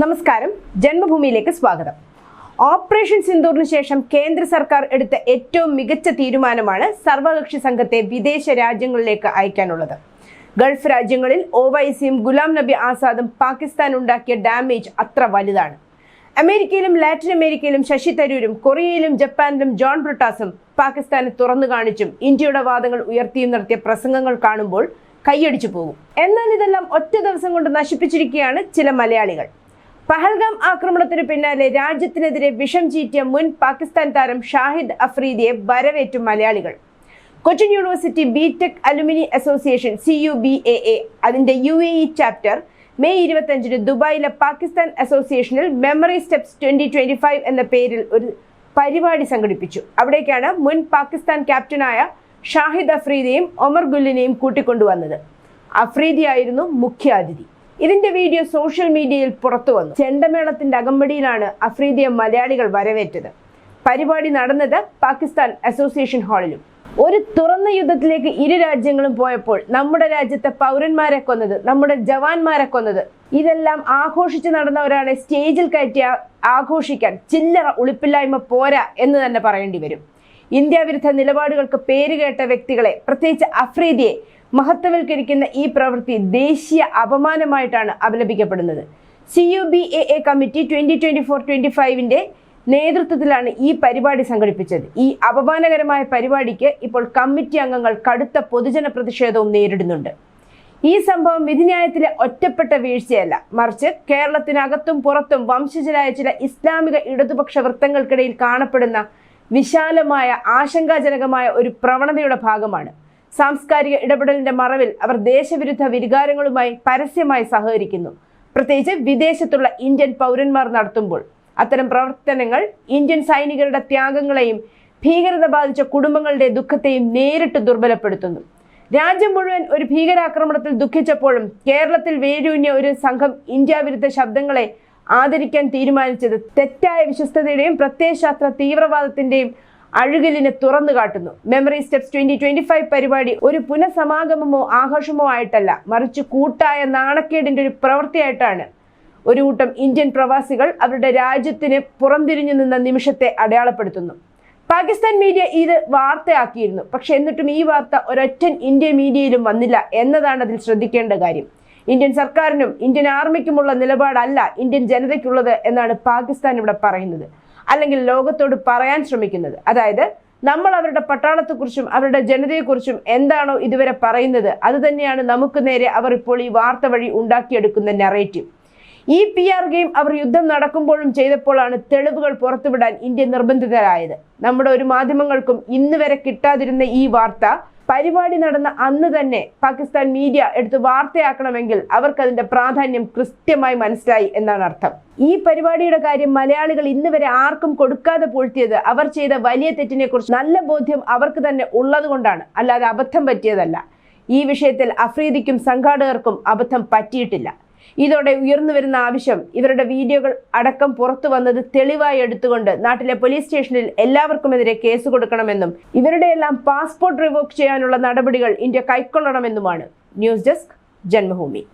നമസ്കാരം. ജന്മഭൂമിയിലേക്ക് സ്വാഗതം. ഓപ്പറേഷൻ സിന്ദൂറിന് ശേഷം കേന്ദ്ര സർക്കാർ എടുത്ത ഏറ്റവും മികച്ച തീരുമാനമാണ് സർവകക്ഷി സംഘത്തെ വിദേശ രാജ്യങ്ങളിലേക്ക് അയക്കാനുള്ളത്. ഗൾഫ് രാജ്യങ്ങളിൽ ഒവൈസിയും ഗുലാം നബി ആസാദും പാകിസ്ഥാൻ ഉണ്ടാക്കിയ ഡാമേജ് അത്ര വലുതാണ്. അമേരിക്കയിലും ലാറ്റിൻ അമേരിക്കയിലും ശശി തരൂരും കൊറിയയിലും ജപ്പാനിലും ജോൺ ബ്രിട്ടാസും പാകിസ്ഥാനെ തുറന്നു കാണിച്ചും ഇന്ത്യയുടെ വാദങ്ങൾ ഉയർത്തിയും നടത്തിയ പ്രസംഗങ്ങൾ കാണുമ്പോൾ കൈയടിച്ചു പോകും. എന്നാൽ ഇതെല്ലാം ഒറ്റ ദിവസം കൊണ്ട് നശിപ്പിച്ചിരിക്കുകയാണ് ചില മലയാളികൾ. പഹൽഗാം ആക്രമണത്തിനു പിന്നാലെ രാജ്യത്തിനെതിരെ വിഷം ചീറ്റിയ മുൻ പാകിസ്ഥാൻ താരം ഷാഹിദ് അഫ്രീദിയെ വരവേറ്റു മലയാളികൾ. Cochin university B Tech alumni association C U B A A അതിന്റെ U A E chapter May ഇരുപത്തഞ്ചിന് ദുബായിലെ Pakistan അസോസിയേഷനിൽ memory steps twenty twenty five എന്ന പേരിൽ ഒരു പരിപാടി സംഘടിപ്പിച്ചു. അവിടേക്കാണ് മുൻ പാകിസ്ഥാൻ ക്യാപ്റ്റനായ ഷാഹിദ് അഫ്രീദിയെയും ഒമർ ഗുല്ലിനെയും കൂട്ടിക്കൊണ്ടുവന്നത്. അഫ്രീദിയായിരുന്നു മുഖ്യ അതിഥി ഇതിന്റെ വീഡിയോ സോഷ്യൽ മീഡിയയിൽ പുറത്തു വന്നു. ചെണ്ടമേളത്തിന്റെ അകമ്പടിയിലാണ് അഫ്രീദിയ മലയാളികൾ വരവേറ്റത്. പരിപാടി നടന്നത് പാകിസ്ഥാൻ അസോസിയേഷൻ ഹാളിലും. ഒരു തുറന്ന യുദ്ധത്തിലേക്ക് ഇരു രാജ്യങ്ങളും പോയപ്പോൾ നമ്മുടെ രാജ്യത്തെ പൗരന്മാരെ കൊന്നത് നമ്മുടെ ജവാന്മാരെ കൊന്നത്. ഇതെല്ലാം ആഘോഷിച്ച് നടന്ന ഒരാളെ സ്റ്റേജിൽ കയറ്റി ആഘോഷിക്കാൻ ചില്ലറ ഉളിപ്പില്ലായ്മ പോരാ എന്ന് തന്നെ പറയേണ്ടി വരും. ഇന്ത്യ വിരുദ്ധ നിലപാടുകൾക്ക് പേരുകേട്ട വ്യക്തികളെ പ്രത്യേകിച്ച് അഫ്രീദിയെ മഹത്വവൽക്കരിക്കുന്ന ഈ പ്രവൃത്തി ദേശീയ അപമാനമായിട്ടാണ് അപലപിക്കപ്പെടുന്നത്. C U B A A committee twenty twenty four twenty ഫൈവിന്റെ നേതൃത്വത്തിലാണ് ഈ പരിപാടി സംഘടിപ്പിച്ചത്. ഈ അപമാനകരമായ പരിപാടിക്ക് ഇപ്പോൾ കമ്മിറ്റി അംഗങ്ങൾ കടുത്ത പൊതുജന പ്രതിഷേധവും നേരിടുന്നുണ്ട്. ഈ സംഭവം വിധിന്യായത്തിലെ ഒറ്റപ്പെട്ട വീഴ്ചയല്ല. മറിച്ച് കേരളത്തിനകത്തും പുറത്തും വംശജരായ ചില ഇസ്ലാമിക ഇടതുപക്ഷ വൃത്തങ്ങൾക്കിടയിൽ കാണപ്പെടുന്ന വിശാലമായ ആശങ്കാജനകമായ ഒരു പ്രവണതയുടെ ഭാഗമാണ്. സാംസ്കാരിക ഇടപെടലിന്റെ മറവിൽ അവർ ദേശവിരുദ്ധ വികാരങ്ങളുമായി പരസ്യമായി സഹകരിക്കുന്നു. പ്രത്യേകിച്ച് വിദേശത്തുള്ള ഇന്ത്യൻ പൗരന്മാർ നടത്തുമ്പോൾ അത്തരം പ്രവർത്തനങ്ങൾ ഇന്ത്യൻ സൈനികരുടെ ത്യാഗങ്ങളെയും ഭീകരത ബാധിച്ച കുടുംബങ്ങളുടെ ദുഃഖത്തെയും നേരിട്ട് ദുർബലപ്പെടുത്തുന്നു. രാജ്യം മുഴുവൻ ഒരു ഭീകരാക്രമണത്തിൽ ദുഃഖിച്ചപ്പോഴും കേരളത്തിൽ വേരൂന്നിയ ഒരു സംഘം ഇന്ത്യ വിരുദ്ധ ശബ്ദങ്ങളെ ആദരിക്കാൻ തീരുമാനിച്ചത് തെറ്റായ വിശ്വസ്തതയുടെയും പ്രത്യയശാസ്ത്ര തീവ്രവാദത്തിന്റെയും അഴുകലിനെ തുറന്നു കാട്ടുന്നു. Memory steps twenty twenty five പരിപാടി ഒരു പുനഃസമാഗമമോ ആഘോഷമോ ആയിട്ടല്ല. മറിച്ച് കൂട്ടായ നാണക്കേടിന്റെ ഒരു പ്രവൃത്തിയായിട്ടാണ്. ഒരു കൂട്ടം ഇന്ത്യൻ പ്രവാസികൾ അവരുടെ രാജ്യത്തിന് പുറംതിരിഞ്ഞു നിന്ന നിമിഷത്തെ അടയാളപ്പെടുത്തുന്നു. പാകിസ്ഥാൻ മീഡിയ ഇത് വാർത്തയാക്കിയിരുന്നു. പക്ഷെ എന്നിട്ടും ഈ വാർത്ത ഒരൊറ്റ ഇന്ത്യ മീഡിയയിലും വന്നില്ല എന്നതാണ് അതിൽ ശ്രദ്ധിക്കേണ്ട കാര്യം. ഇന്ത്യൻ സർക്കാരിനും ഇന്ത്യൻ ആർമിക്കുമുള്ള നിലപാടല്ല ഇന്ത്യൻ ജനതയ്ക്കുള്ളത് എന്നാണ് പാകിസ്ഥാൻ ഇവിടെ പറയുന്നത്. അല്ലെങ്കിൽ ലോകത്തോട് പറയാൻ ശ്രമിക്കുന്നത്. അതായത് നമ്മൾ അവരുടെ പട്ടാളത്തെക്കുറിച്ചും അവരുടെ ജനതയെക്കുറിച്ചും എന്താണോ ഇതുവരെ പറയുന്നത് അത് തന്നെയാണ് നമുക്ക് നേരെ അവർ ഇപ്പോൾ ഈ വാർത്ത വഴി ഉണ്ടാക്കിയെടുക്കുന്ന നെറേറ്റീവ് ഈ പി ആർ ഗെയിം അവർ യുദ്ധം നടക്കുമ്പോഴും ചെയ്തപ്പോഴാണ് തെളിവുകൾ പുറത്തുവിടാൻ ഇന്ത്യ നിർബന്ധിതരായത്. നമ്മുടെ ഒരു മാധ്യമങ്ങൾക്കും ഇന്ന് വരെ കിട്ടാതിരുന്ന ഈ വാർത്ത പരിപാടി നടന്ന അന്ന് തന്നെ പാകിസ്ഥാൻ മീഡിയ എടുത്ത് വാർത്തയാക്കണമെങ്കിൽ അവർക്ക് അതിന്റെ പ്രാധാന്യം കൃത്യമായി മനസ്സിലായി എന്നാണ് അർത്ഥം. ഈ പരിപാടിയുടെ കാര്യം മലയാളികൾ ഇന്ന് വരെ ആർക്കും കൊടുക്കാതെ പൂഴ്ത്തിയത് അവർ ചെയ്ത വലിയ തെറ്റിനെ കുറിച്ച് നല്ല ബോധ്യം അവർക്ക് തന്നെ ഉള്ളതുകൊണ്ടാണ് അല്ലാതെ അബദ്ധം പറ്റിയതല്ല. ഈ വിഷയത്തിൽ അഫ്രീദിക്കും സംഘാടകർക്കും അബദ്ധം പറ്റിയിട്ടില്ല. ഇതോടെ ഉയർന്നു വരുന്ന ആവശ്യം ഇവരുടെ വീഡിയോകൾ അടക്കം പുറത്തു വന്നത് തെളിവായി എടുത്തുകൊണ്ട് നാട്ടിലെ പോലീസ് സ്റ്റേഷനിൽ എല്ലാവർക്കുമെതിരെ കേസ് കൊടുക്കണമെന്നും ഇവരുടെ എല്ലാം പാസ്പോർട്ട് റിവോക്ക് ചെയ്യാനുള്ള നടപടികൾ ഇന്ത്യ കൈക്കൊള്ളണമെന്നുമാണ്. News desk Janmabhumi.